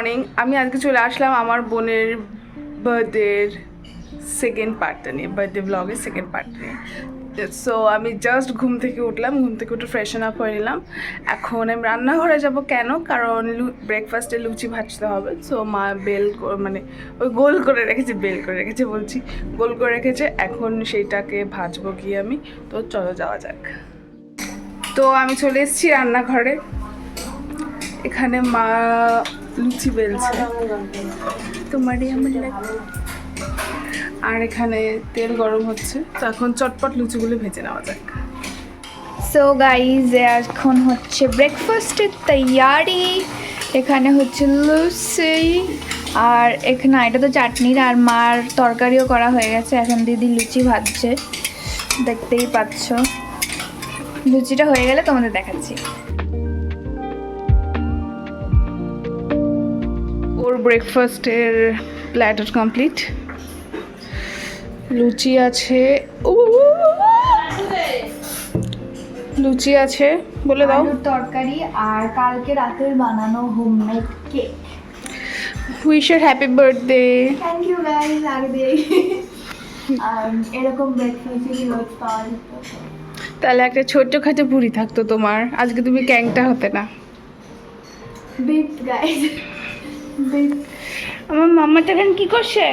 Morning আমি আজকে চলে আসলাম আমার বোনের বার্থডের সেকেন্ড পার্টটা নিয়ে বার্থডে ব্লগের সেকেন্ড পার্ট নিয়ে। সো আমি জাস্ট ঘুম থেকে উঠলাম, ঘুম থেকে উঠে ফ্রেশন আপ হয়ে নিলাম। এখন আমি রান্নাঘরে যাব কেন? কারণ লু ব্রেকফাস্টে লুচি ভাজতে হবে। সো মা বেল মানে ওই গোল করে রেখেছে, বেল করে রেখেছে বলছি, গোল করে রেখেছে। এখন সেইটাকে ভাজবো গিয়ে আমি। তো চলো যাওয়া যাক। তো আমি চলে এসেছি রান্নাঘরে। এখানে মা লুচি বেলছে। তোমারই আমার আর এখানে তেল গরম হচ্ছে। তো এখন চটপট লুচিগুলো ভেজে নেওয়া যাক। সো গাইজ এখন হচ্ছে ব্রেকফাস্টের তৈয়ারি। এখানে হচ্ছে লুচি। আর এখানে এটা তো চাটনির, আর মার তরকারিও করা হয়ে গেছে। এখন দিদি লুচি ভাজছে। দেখতেই পাচ্ছ। লুচিটা হয়ে গেলে তোমাদের দেখাচ্ছি। ওর ব্রেকফাস্টের প্ল্যাটার কমপ্লিট লুচি আছে। লুচি আছে বলে দাও। তরকারি আর কালকে রাতের বানানো homemade cake উইশের happy birthday thank you guys আগে আর এরকম ব্রেকফাস্ট রোজ পাওয়া যেত। তাহলে একটা ছোট্ট খাটো পুরি থাকতো তোমার। আজকে তুমি ক্যাংটা হতে না। বিপ বিপ আমার মামাটা এখন কি করছে?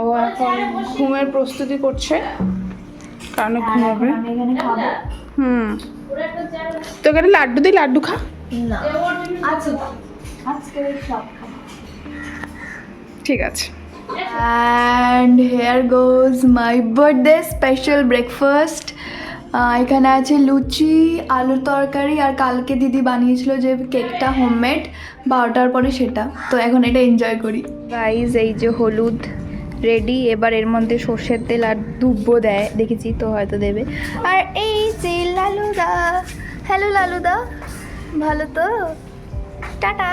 ও এখন ঘুমের প্রস্তুতি করছে। কারণ ঘুমাবে। আমি হুম। তো এখানে লাড্ডু দিই লাড্ডু খা। আচ্ছা ঠিক আছে। And here goes my birthday special breakfast এখানে আছে লুচি আলুর তরকারি আর কালকে দিদি বানিয়েছিল যে কেকটা হোমমেড বারোটার পরে সেটা। তো এখন এটা এনজয় করি। গাইজ এই যে হলুদ রেডি এবার এর মধ্যে সর্ষের তেল আর দুব্বো দেয় দেখেছি তো হয়তো দেবে। আর এই যে লালুদা হ্যালো লালুদা ভালো তো? টাটা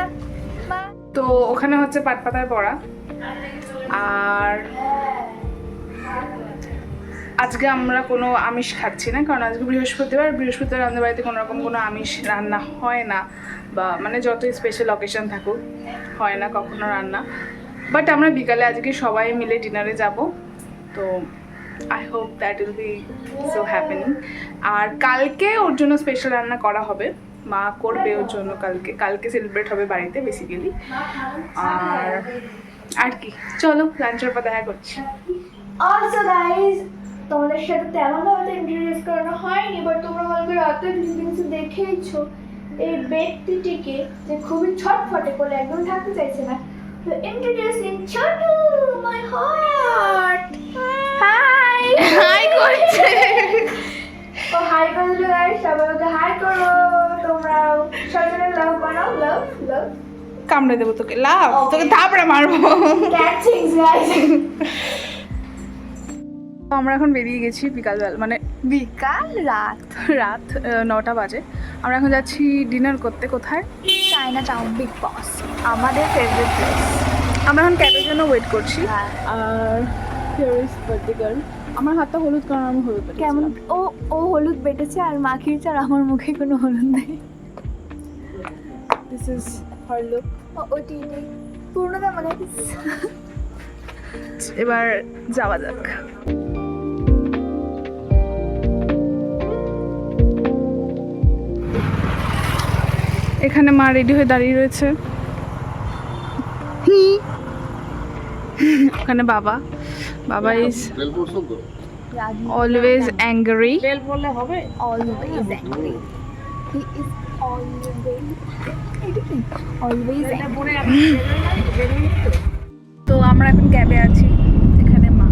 তো ওখানে হচ্ছে পাটপাতায় পড়া আর আজকে আমরা কোনো আমিষ খাচ্ছি না, কারণ আজকে বৃহস্পতিবার বৃহস্পতিবার আমাদের বাড়িতে কোনো রকম কোনো আমিষ রান্না হয় না বা মানে যতই স্পেশাল অকেশন থাকুক, হয় না কখনো রান্না। বাট আমরা বিকালে আজকে সবাই মিলে ডিনারে যাব। তো I hope that will be so happening আর কালকে ওর জন্য স্পেশাল রান্না করা হবে। মা করবে ওর জন্য কালকে। কালকে সেলিব্রেট হবে বাড়িতে বেসিক্যালি আর আর কি। চলো লাঞ্চের পর দেখা করছি। অলসো গাইজ তোমাদের সাথে তেমন ভাবে ইন্ট্রোডিউস করানো হয়নি বাট তোমরা কালকে রাতে কিছু দেখেইছো। এই ব্যক্তিটিকে যে খুবই ছটফটে করে একদম থাকতে চাইছে না। তো introducing Chhotu my heart hi hi করছে। ও হাই করে দিল গাইজ সবাই ওকে হাই করো। তোমরা সজনে লাভ বানাও লাভ লাভ কামড়ে দেবো তোকে। লাভ তোকে থাপড়ে মারবো। ক্যাচিং গাইজ তো আমরা এখন বেরিয়ে গেছি বিকালবেলা মানে বিকাল রাত রাত নটা বাজে। আমরা এখন যাচ্ছি ডিনার করতে কোথায়? চায়না টাউন বিগ বস আমাদের ফেভারিট প্লেস আমরা এখন ক্যাবের জন্য ওয়েট করছি। হ্যাঁ। আর আমার হাতটা হলুদ কারণ আমি হলুদ কেমন? ও ও হলুদ বেটেছে আর মাখিয়েছে আর আমার মুখে কোনো হলুদ নেই। দিস ইজ হার লুক ওটি পূর্ণতা মানে এবার যাওয়া যাক। এখানে মা রেডি হয়ে দাঁড়িয়ে রয়েছে। ওখানে বাবা। বাবা is always angry he is always always তো? আমরা এখন ক্যাবে আছি এখানে মা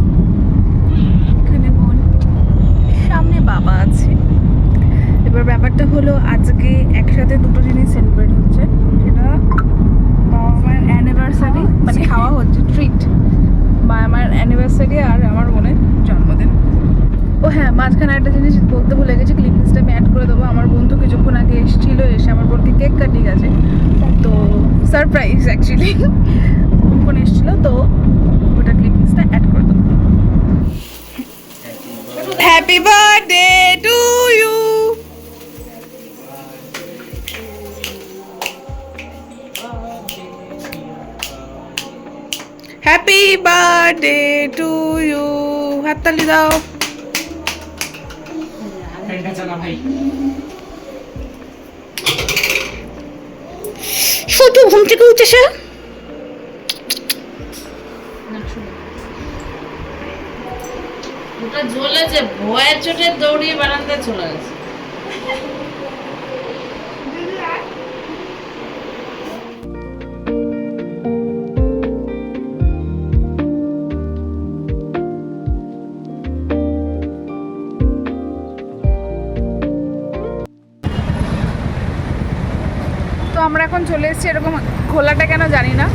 এখানে বোন সামনে বাবা আছে। এবার ব্যাপারটা হলো আজকে একসাথে দুটো জিনিস মাঝখানে একটা জিনিস বলতে ভুলে গেছি ক্লিপিংসটা আমি অ্যাড করে দেবো। আমার বন্ধু কিছুক্ষণ আগে এসেছিল, এসে আমার বোনকে কেক কাটি গেছে তো সারপ্রাইজ অ্যাকচুয়ালি কোন এসেছিল, তো ওটা ক্লিপিংসটা অ্যাড করে দেবো। Happy birthday to you happy birthday to you হাততালি দাও। শুধু ঘুম থেকে উঠেছে ওটা জ্বলেছে ভয়ের চোটে দৌড়িয়ে বারান্দায় চলে গেছে। আমরা এখন চলে এসেছি এরকম খোলাটা কেন জানি না।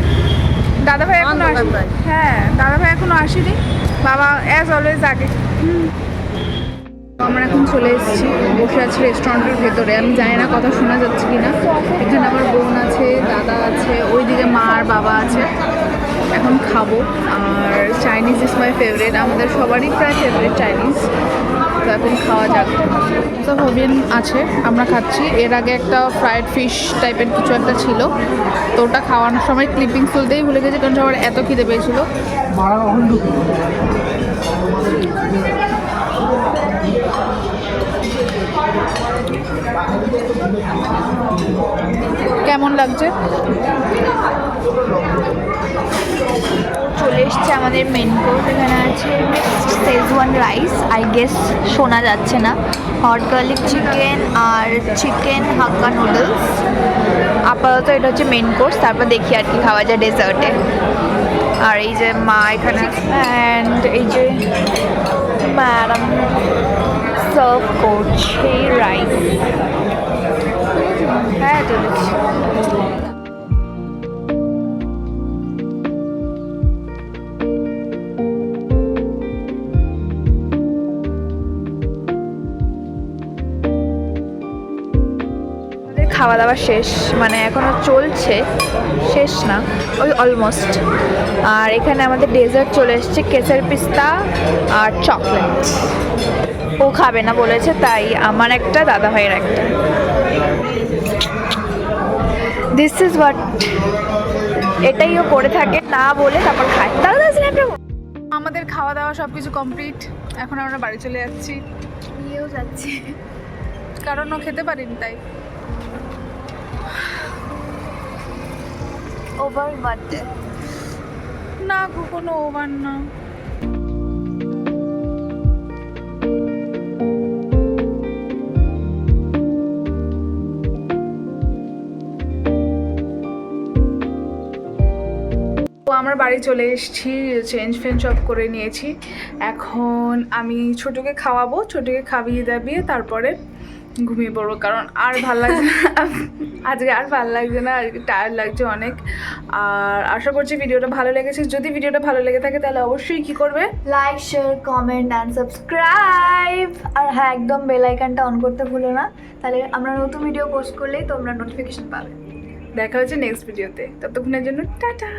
দাদা ভাই এখনও আসেনি। হ্যাঁ দাদা ভাই এখনও আসেনি। বাবা অ্যাজ অলওয়েজ আগে। আমরা এখন চলে এসেছি বসে আছি রেস্টুরেন্টের ভেতরে। আমি জানি না কথা শোনা যাচ্ছে কি না এখানে আমার বোন আছে দাদা আছে ওইদিকে মা আর বাবা আছে। এখন খাব। আর চাইনিজ ইজ মাই ফেভারিট আমাদের সবারই প্রায় ফেভারিট চাইনিজ তো এখন খাওয়া যাক। তো হবিন আছে আমরা খাচ্ছি। এর আগে একটা ফ্রায়েড ফিশ টাইপের কিছু একটা ছিল। তো ওটা খাওয়ানোর সময় ক্লিপিং তুলতেই ভুলে গেছি কারণ সবার এত খিদে পেয়েছিল। কেমন লাগছে? চলে এসছে আমাদের মেন কোর্স এখানে আছে শেজওয়ান রাইস আই গেস শোনা যাচ্ছে না। হট গার্লিক চিকেন আর চিকেন হাক্কা নুডলস আপাতত এটা হচ্ছে মেন কোর্স তারপর দেখি আর কি খাওয়া যায় ডেজার্টে আর এই যে মা এখানে অ্যান্ড এই যে ম্যাডাম সার্ভ করছে রাইস হ্যাঁ চলেছি। খাওয়া দাওয়া শেষ মানে এখনও চলছে শেষ না ওই অলমোস্ট আর এখানে আমাদের ডেজার্ট চলে এসেছে কেসার পিস্তা আর চকলেট ও খাবে না বলেছে তাই আমার একটা দাদা ভাইয়ের একটা। দিস ইজ হোয়াট এটাই ও করে থাকে না বলে তারপর খায়। দাদা দাদা আমাদের খাওয়া দাওয়া সব কিছু কমপ্লিট এখন আমরা বাড়ি চলে যাচ্ছি। নিয়েও যাচ্ছে। কারণ ও খেতে পারিনি তাই। ওভার বার্থডে না কোনো ওভার না। আমরা বাড়ি চলে এসেছি চেঞ্জ ফেঞ্জ সব করে নিয়েছি। এখন আমি ছোটোকে খাওয়াবো, ছোটোকে খাইয়ে দাবিয়ে তারপরে ঘুমিয়ে পড়ব কারণ আর ভালো লাগছে না। আজকে আর ভালো লাগছে না আজকে টায়ার্ড লাগছে অনেক। আর আশা করছি ভিডিওটা ভালো লেগেছে। যদি ভিডিওটা ভালো লেগে থাকে তাহলে অবশ্যই কি করবে? Like share comment and subscribe আর হ্যাঁ একদম বেল আইকনটা অন করতে ভুলো না। তাহলে আমরা নতুন ভিডিও পোস্ট করলেই তোমরা নোটিফিকেশন পাবে। দেখা হচ্ছে নেক্সট ভিডিওতে ততক্ষণের জন্য টাটা!